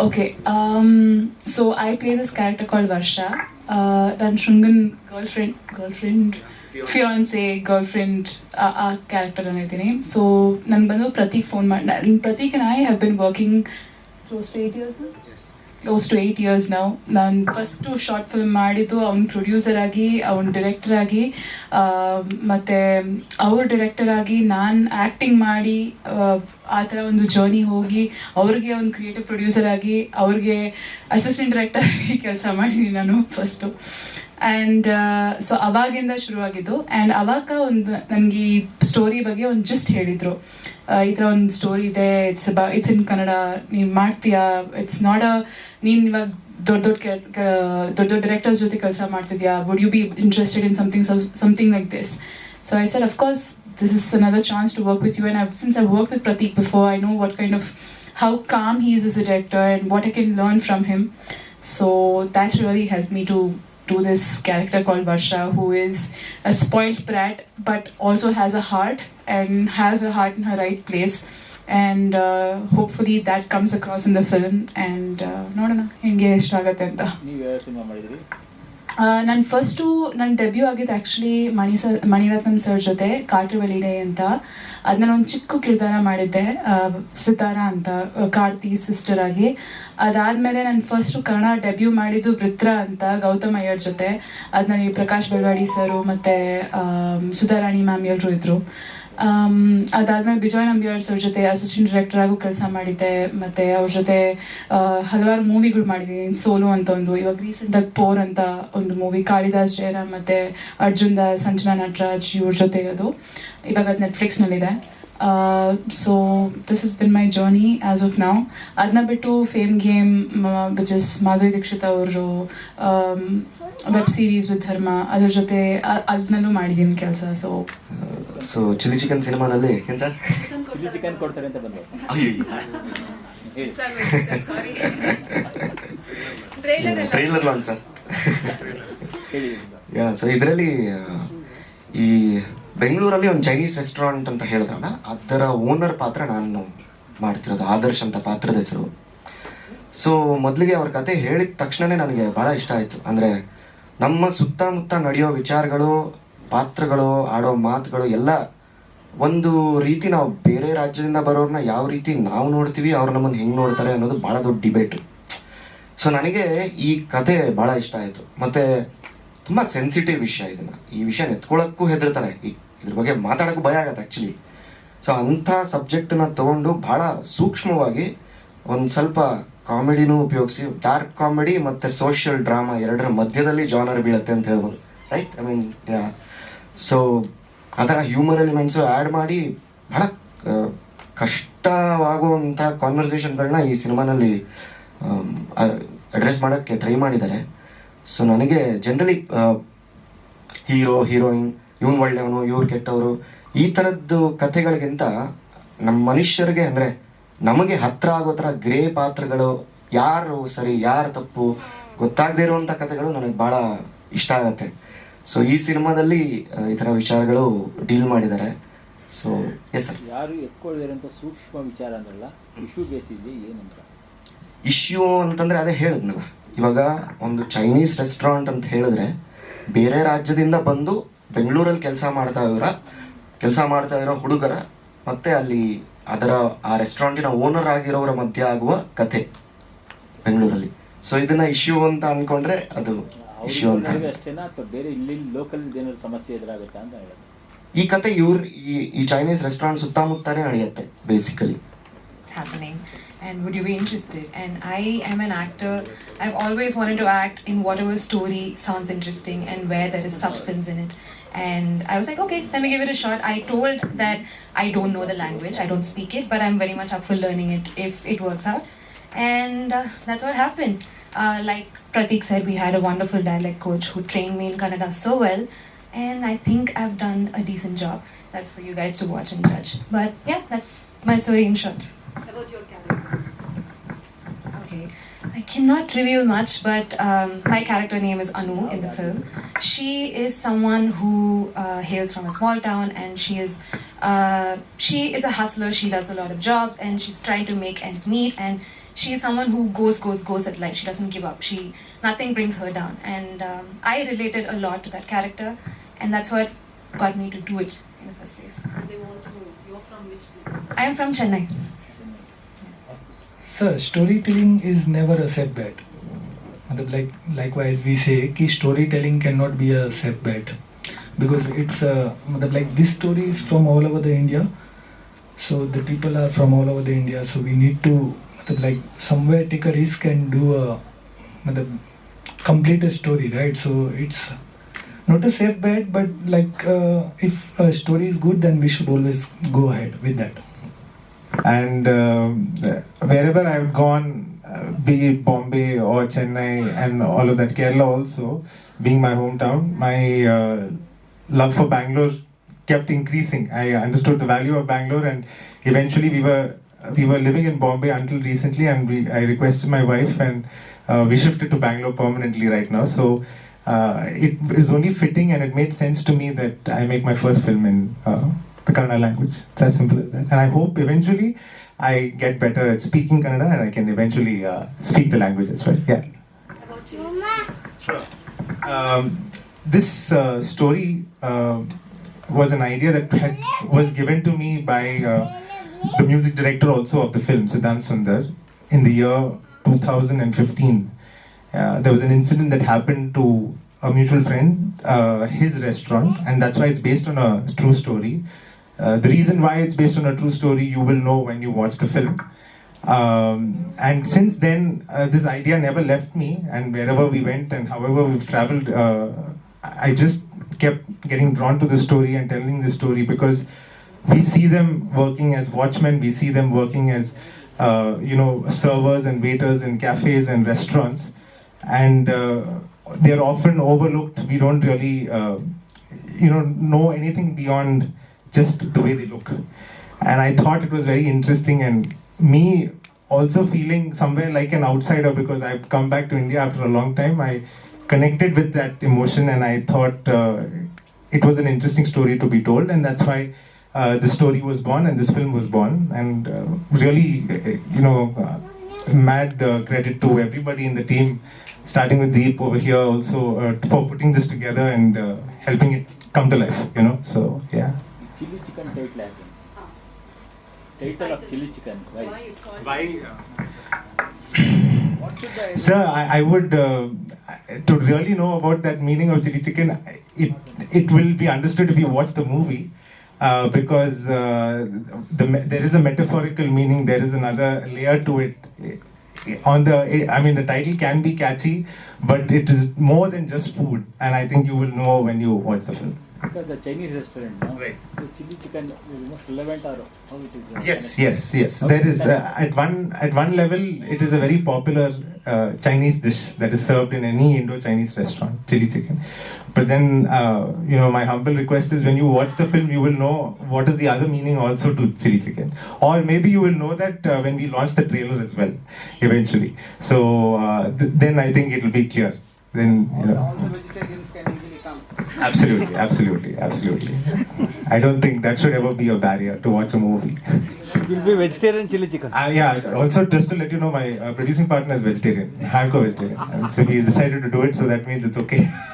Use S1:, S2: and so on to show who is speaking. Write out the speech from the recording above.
S1: Okay, um, so I play this character called Varsha. Uh, ನನ್ನ ಶೃಂಗನ್ girlfriend girlfriend fiancée girlfriend ಆ character ಅನ್ನಿದ್ದೀನಿ so ನನ್ಗೆ ಬಂದು Prateek phone ಮಾಡಿ Prateek I have been working close to eight years Close to eight years ನಾವು ನಾನು first short film ಮಾಡಿದ್ದು ಅವ್ನ producer ಆಗಿ, ಅವ್ನ ಡೈರೆಕ್ಟರ್ ಆಗಿ ಮತ್ತು ಅವ್ರ ಡೈರೆಕ್ಟರ್ ಆಗಿ ನಾನು ಆ್ಯಕ್ಟಿಂಗ್ ಮಾಡಿ, ಆ ಥರ ಒಂದು ಜರ್ನಿ ಹೋಗಿ ಅವ್ರಿಗೆ ಒಂದು ಕ್ರಿಯೇಟಿವ್ ಪ್ರೊಡ್ಯೂಸರ್ ಆಗಿ ಅವ್ರಿಗೆ ಅಸಿಸ್ಟೆಂಟ್ ಡೈರೆಕ್ಟರ್ ಆಗಿ ಕೆಲಸ ಮಾಡಿದ್ದೀನಿ ನಾನು ಫಸ್ಟು ಆ್ಯಂಡ್ ಸೊ ಅವಾಗಿಂದ ಶುರುವಾಗಿದ್ದು ಆ್ಯಂಡ್ ಅವಾಗ ಒಂದು, ನನಗೆ ಈ ಸ್ಟೋರಿ ಬಗ್ಗೆ ಒಂದು ಜಸ್ಟ್ ಹೇಳಿದರು. ಈ ಥರ ಒಂದು ಸ್ಟೋರಿ ಇದೆ ಇಟ್ಸ್ ಬ ಇಟ್ಸ್ ಇನ್ ಕನ್ನಡ ನೀನು ಮಾಡ್ತೀಯಾ? ಇಟ್ಸ್ ನಾಟ್ ಅ ನೀನು ಇವಾಗ ದೊಡ್ಡ ದೊಡ್ಡ ದೊಡ್ಡ ದೊಡ್ಡ ಡೈರೆಕ್ಟರ್ಸ್ ಜೊತೆ ಕೆಲಸ ಮಾಡ್ತಿದ್ಯಾ? Would you be interested in something something like this so I sir of course this is another chance to work with you and since I work with Prateek before I know what kind of how calm he is is a director and what I can learn from him so that really help me to to do this character called Varsha who is a spoiled brat but also has a heart and has a heart in her right place and uh, hopefully that comes across in the film and uh, ನೋಡೋಣ ಹೆಂಗೆ ಇಷ್ಟ ಆಗತ್ತೆ ಅಂತ ನಾನು first ನನ್ನ debut ಆಗಿದ್ದು actually Mani sir Maniratnam sir ಜೊತೆ ಕಾಟುವಲಿಡೆ ಅಂತ. ಅದನ್ನ ಒಂದು ಚಿಕ್ಕ ಕಿರ್ದಾರ ಮಾಡಿದ್ದೆ ಸಿತಾರ ಅಂತ, ಕಾರ್ತಿ ಸಿಸ್ಟರ್ ಆಗಿ. ಅದಾದಮೇಲೆ ನಾನು ಫಸ್ಟು ಕನ್ನಡ ಡೆಬ್ಯೂ ಮಾಡಿದ್ದು ವೃತ್ರ ಅಂತ, ಗೌತಮ್ ಅಯ್ಯರ್ ಜೊತೆ. ಅದು ನನಗೆ ಪ್ರಕಾಶ್ ಬೆಳವಾಡಿ ಸರು ಮತ್ತು ಸುಧಾರಾಣಿ ಮ್ಯಾಮ್ ಎಲ್ಲರೂ ಇದ್ದರು ಅದಾದ್ಮೇಲೆ ಬಿಜಯ್ ನಂಬಿಯರ್ಸ್ ಅವ್ರ ಜೊತೆ ಅಸಿಸ್ಟೆಂಟ್ ಡೈರೆಕ್ಟರ್ ಆಗು ಕೆಲಸ ಮಾಡಿದ್ದೆ. ಮತ್ತೆ ಅವ್ರ ಜೊತೆ ಹಲವಾರು ಮೂವಿಗಳು ಮಾಡಿದ್ದೀನಿ ಸೋಲು ಅಂತ ಒಂದು, ಇವಾಗ ರೀಸೆಂಟ್ ಆಗಿ ಪೋರ್ ಅಂತ ಒಂದು ಮೂವಿ ಕಾಳಿದಾಸ್ ಜಯರಾಮ್ ಮತ್ತೆ ಅರ್ಜುನ್ ದಾಸ್ ಸಂಜನಾ ನಟರಾಜ್ ಇವ್ರ ಜೊತೆ ಇರೋದು. ಇವಾಗ ಅದು ನೆಟ್ಫ್ಲಿಕ್ಸ್ನಲ್ಲಿದೆ so this is been my journey as of ನಾವು ಅದನ್ನ ಬಿಟ್ಟು fame game which is Madhuri Dixit ಅವರು ವೆಬ್ ಸೀರೀಸ್ ವಿತ್ ಧರ್ಮ ಅದ್ರ ಜೊತೆ ಅದನ್ನೂ ಅದನ್ನಲ್ಲೂ ಮಾಡಿದ್ದೀನಿ ಕೆಲಸ ಸೊ
S2: ಸೊ ಚಿಲ್ಲಿ ಚಿಕನ್ ಸಿನಿಮಾನಲ್ಲಿ ಏನು ಸರ್
S3: ಚಿಲ್ಲಿ ಚಿಕನ್ ಕೊಡ್ತಾರೆ ಅಂತ ಬಂದ್ರು
S2: ಟ್ರೈಲರ್ ಲಾಂಗ್ ಸರ್
S3: ಹೇಳಿ.
S2: ಯಾ ಸೊ ಇದರಲ್ಲಿ ಈ ಬೆಂಗಳೂರಲ್ಲಿ ಒಂದು ಚೈನೀಸ್ ರೆಸ್ಟೋರೆಂಟ್ ಅಂತ ಹೇಳಿದ್ರಲ್ಲ, ಅದರ ಓನರ್ ಪಾತ್ರ ನಾನು ಮಾಡ್ತಿರೋದು, ಆದರ್ಶ್ ಅಂತ ಪಾತ್ರದ ಹೆಸರು. ಸೊ ಮೊದಲಿಗೆ ಅವ್ರ ಕತೆ ಹೇಳಿದ ತಕ್ಷಣನೇ ನನಗೆ ಭಾಳ ಇಷ್ಟ ಆಯಿತು. ಅಂದರೆ ನಮ್ಮ ಸುತ್ತಮುತ್ತ ನಡೆಯೋ ವಿಚಾರಗಳು, ಪಾತ್ರಗಳು, ಆಡೋ ಮಾತುಗಳು ಎಲ್ಲ ಒಂದು ರೀತಿ ನಾವು ಬೇರೆ ರಾಜ್ಯದಿಂದ ಬರೋರನ್ನ ಯಾವ ರೀತಿ ನಾವು ನೋಡ್ತೀವಿ ಅವ್ರು ನಮ್ಮನ್ನು ಹೆಂಗೆ ನೋಡ್ತಾರೆ ಅನ್ನೋದು ಭಾಳ ದೊಡ್ಡ ಡಿಬೇಟ್ ಸೊ ನನಗೆ ಈ ಕತೆ ಭಾಳ ಇಷ್ಟ ಆಯಿತು. ಮತ್ತು ತುಂಬ ಸೆನ್ಸಿಟಿವ್ ವಿಷಯ ಇದನ್ನು. ಈ ವಿಷಯ ನೆತ್ಕೊಳ್ಳೋಕ್ಕೂ ಹೆದರ್ತಾರೆ ಈ ಇದ್ರ ಬಗ್ಗೆ ಮಾತಾಡೋಕ್ಕೆ ಭಯ ಆಗತ್ತೆ ಆ್ಯಕ್ಚುಲಿ ಸೊ ಅಂಥ ಸಬ್ಜೆಕ್ಟನ್ನ ತೊಗೊಂಡು ಭಾಳ ಸೂಕ್ಷ್ಮವಾಗಿ ಒಂದು ಸ್ವಲ್ಪ ಕಾಮಿಡಿನೂ ಉಪಯೋಗಿಸಿ ಡಾರ್ಕ್ ಕಾಮಿಡಿ ಮತ್ತು ಸೋಷಿಯಲ್ ಡ್ರಾಮಾ ಎರಡರ ಮಧ್ಯದಲ್ಲಿ ಜಾನರ್ ಬೀಳುತ್ತೆ ಅಂತ ಹೇಳ್ಬೋದು. ರೈಟ್ ಐ ಮೀನ್ ಸೊ ಥರ ಹ್ಯೂಮರ್ ಎಲಿಮೆಂಟ್ಸು ಆ್ಯಡ್ ಮಾಡಿ ಭಾಳ ಕಷ್ಟವಾಗುವಂಥ ಕಾನ್ವರ್ಸೇಷನ್ಗಳನ್ನ ಈ ಸಿನಿಮಾನಲ್ಲಿ ಅಡ್ರೆಸ್ ಮಾಡೋಕ್ಕೆ ಟ್ರೈ ಮಾಡಿದ್ದಾರೆ. ಸೊ ನನಗೆ ಜನರಲಿ ಹೀರೋ ಹೀರೋಯಿನ್ ಇವ್ನು ಒಳ್ಳೆಯವನು ಇವ್ರು ಕೆಟ್ಟವರು. ಈ ಥರದ್ದು ಕಥೆಗಳಿಗಿಂತ ನಮ್ಮ ಮನುಷ್ಯರಿಗೆ ಅಂದರೆ ನಮಗೆ ಹತ್ರ ಆಗೋ ಥರ ಗ್ರೇ ಪಾತ್ರಗಳು ಯಾರು ಸರಿ ಯಾರು ತಪ್ಪು ಗೊತ್ತಾಗದೇ ಇರುವಂಥ ಕಥೆಗಳು ನನಗೆ ಭಾಳ ಇಷ್ಟ ಆಗತ್ತೆ. ಸೊ ಈ ಸಿನಿಮಾದಲ್ಲಿ ಈ ಥರ ವಿಚಾರಗಳು ಡೀಲ್ ಮಾಡಿದ್ದಾರೆ. ಸೊ ಎಸ್ ಸರ್
S3: ಯಾರು ಎತ್ಕೊಳ್ಳಿರಂತ ಸೂಕ್ಷ್ಮ ವಿಚಾರ ಅಂದ್ರಲ್ಲ ಇಶ್ಯೂ ಬೇಸಿದ್ದು ಏನಂತ
S2: ಇಶ್ಯೂ ಅಂತಂದರೆ ಅದೇ ಹೇಳಿದ್ನಲ್ಲ. ಇವಾಗ ಒಂದು ಚೈನೀಸ್ ರೆಸ್ಟೋರೆಂಟ್ ಅಂತ ಹೇಳಿದ್ರೆ ಬೇರೆ ರಾಜ್ಯದಿಂದ ಬಂದು ಬೆಂಗಳೂರಲ್ಲಿ ಕೆಲಸ ಮಾಡ್ತಾ ಇರೋ ಕೆಲಸ ಮಾಡ್ತಾ ಇರೋ ಹುಡುಗರ ಮತ್ತೆ ಅಲ್ಲಿ ಅದರ ಆ ರೆಸ್ಟೋರೆಂಟಿನ ಓನರ್ ಆಗಿರೋರ ಮಧ್ಯೆ ಆಗುವ ಕಥೆ ಬೆಂಗಳೂರಲ್ಲಿ. ಸೊ ಇದನ್ನ ಇಶ್ಯೂ ಅಂತ ಅನ್ಕೊಂಡ್ರೆ ಅದು ಇಶ್ಯೂ ಅಂತ.
S3: ನಡುವೆ ಅಷ್ಟೇನಾ? ಅಥವಾ ಬೇರೆ ಇಲ್ಲಿ ಲೋಕಲ್ ಏನಾದ್ರು ಸಮಸ್ಯೆ ಎದುರಾಗುತ್ತಾ ಅಂತ ಹೇಳೋದು.
S2: ಈ ಕತೆ ಇವ್ರ ಈ ಈ ಚೈನೀಸ್ ರೆಸ್ಟೋರೆಂಟ್ ಸುತ್ತಮುತ್ತಾನೆ ನಡೆಯುತ್ತೆ basically
S4: happening. And would you be interested? And i am an actor. I've always wanted to act in whatever story sounds interesting and where there is substance in it. And i was like okay let me give it a shot i told that i don't know the language i don't speak it but i'm very much up for learning it if it works out and uh, that's what happened uh, like pratik said we had a wonderful dialect coach who trained me in kannada so well and i think i've done a decent job that's for you guys to watch and judge but yeah that's my story in short About your character. Okay. I cannot reveal much, but um, my character name is Anu in the film. She is someone who uh, hails from a small town, and she is uh, she is a hustler. She does a lot of jobs, and she's trying to make ends meet. And she is someone who goes, goes, goes at life. She doesn't give up. She nothing brings her down, and um, I related a lot to that character, and that's what got me to do it in the first place.
S5: They want to know you're from which place?
S4: I am from Chennai.
S6: Sir, storytelling is never a setback मतलब like likewise we say कि storytelling cannot be a setback because it's a मतलब like this story is from all over the India, so the people are from all over the India, so we need to मतलब like somewhere take a risk and do a मतलब complete a story, right? So it's not a safe bet, but like uh, if a story is good, then we should always go ahead with that.
S7: and uh, wherever I've gone, uh, be it Bombay or Chennai and all of that, Kerala also, being my hometown, my uh, love for Bangalore kept increasing. I understood the value of Bangalore, and eventually we were we were living in Bombay until recently, and we, I requested my wife, and uh, we shifted to Bangalore permanently right now. So. Uh, it is only fitting and it made sense to me that I make my first film in uh, the Kannada language. It's as simple as that. And I hope eventually I get better at speaking Kannada and I can eventually uh, speak the language as well. Yeah. Sure. Um, this uh, story uh, was an idea that had, was given to me by uh, the music director also of the film, Siddhant Sundar, in the year 2015. Uh, there was an incident that happened to a mutual friend, uh, his restaurant, and that's why it's based on a true story. Uh, the reason why it's based on a true story you will know when you watch the film. Um, and since then, uh, this idea never left me, and wherever we went and however we've traveled, uh, I just kept getting drawn to the story and telling the story because we see them working as watchmen, we see them working as uh, you know servers and waiters in cafes and restaurants, and uh, they're often overlooked. We don't really you know know anything beyond just the way they look. And i thought it was very interesting and me also feeling somewhere like an outsider because i've come back to india after a long time. I connected with that emotion and i thought uh, it was an interesting story to be told and that's why uh, the story was born and this film was born. And uh, really uh, you know uh, mad uh, credit to everybody in the team starting with deep over here also uh, for putting this together and uh, helping it come to life you know? So yeah
S3: chili chicken title, I. Title of chili chicken.
S5: Why?
S7: Why? Sir, I, I would uh, to really know about that meaning of chili chicken. It it will be understood if you watch the movie. Uh, because uh, the, there is a metaphorical meaning, there is another layer to it. On the, I mean, the title can be catchy, but it is more than just food, and I think you will know when you watch the film.
S3: Because the Chinese restaurant, no?
S7: Right.
S3: The chili chicken is most relevant or how it is?
S7: Uh, yes, yes, yes. There is, uh, at, one, at one level, it is a very popular uh, Chinese dish that is served in any Indo-Chinese restaurant, chili chicken. But then, uh, you know, my humble request is when you watch the film, you will know what is the other meaning also to chili chicken. Or maybe you will know that uh, when we launch the trailer as well, eventually. So uh, th then I think it will be clear then you know. Absolutely, absolutely, absolutely. I don't think that should ever be a barrier to watch a movie.
S3: Will be vegetarian chili chicken.
S7: Uh, yeah, also just to let you know, my uh, producing partner is vegetarian. Hardcore vegetarian. So he's decided to do it, so that means it's okay.